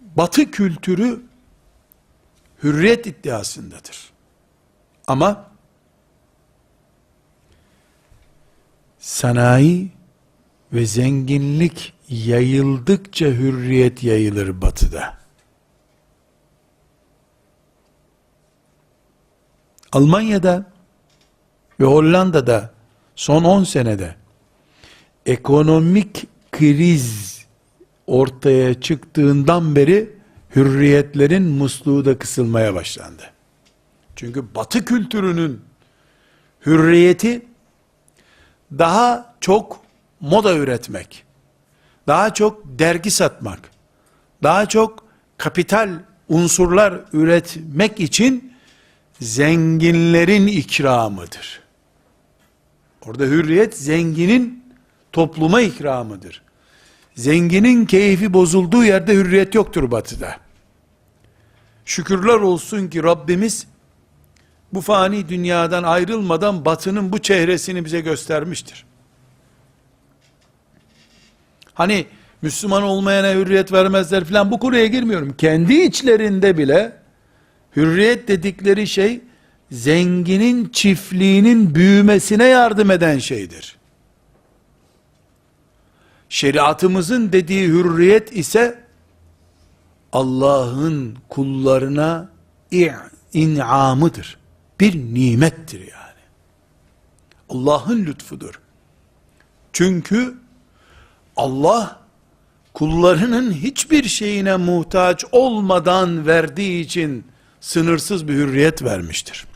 Batı kültürü hürriyet iddiasındadır. Ama sanayi ve zenginlik yayıldıkça hürriyet yayılır batıda. Almanya'da ve Hollanda'da son 10 senede ekonomik kriz ortaya çıktığından beri hürriyetlerin musluğu da kısılmaya başlandı. Çünkü batı kültürünün hürriyeti daha çok moda üretmek, daha çok dergi satmak, daha çok kapital unsurlar üretmek için zenginlerin ikramıdır. Orada hürriyet zenginin topluma ikramıdır. Zenginin keyfi bozulduğu yerde hürriyet yoktur batıda. Şükürler olsun ki Rabbimiz bu fani dünyadan ayrılmadan batının bu çehresini bize göstermiştir. Hani Müslüman olmayana hürriyet vermezler filan bu konuya girmiyorum. Kendi içlerinde bile hürriyet dedikleri şey zenginin çiftliğinin büyümesine yardım eden şeydir. Şeriatımızın dediği hürriyet ise Allah'ın kullarına inamıdır. Bir nimettir yani. Allah'ın lütfudur. Çünkü Allah kullarının hiçbir şeyine muhtaç olmadan verdiği için sınırsız bir hürriyet vermiştir.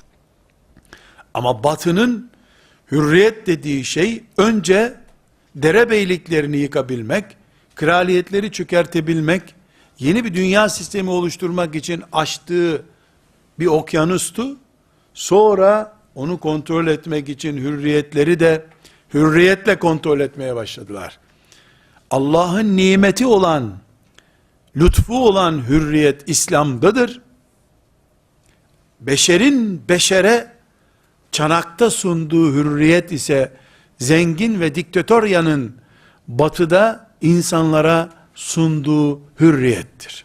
Ama batının hürriyet dediği şey önce derebeyliklerini yıkabilmek, kraliyetleri çökertebilmek, yeni bir dünya sistemi oluşturmak için açtığı bir okyanustu. Sonra onu kontrol etmek için hürriyetleri de hürriyetle kontrol etmeye başladılar. Allah'ın nimeti olan, lütfu olan hürriyet İslam'dadır. Beşerin beşere çanakta sunduğu hürriyet ise zengin ve diktatöryanın batıda insanlara sunduğu hürriyettir.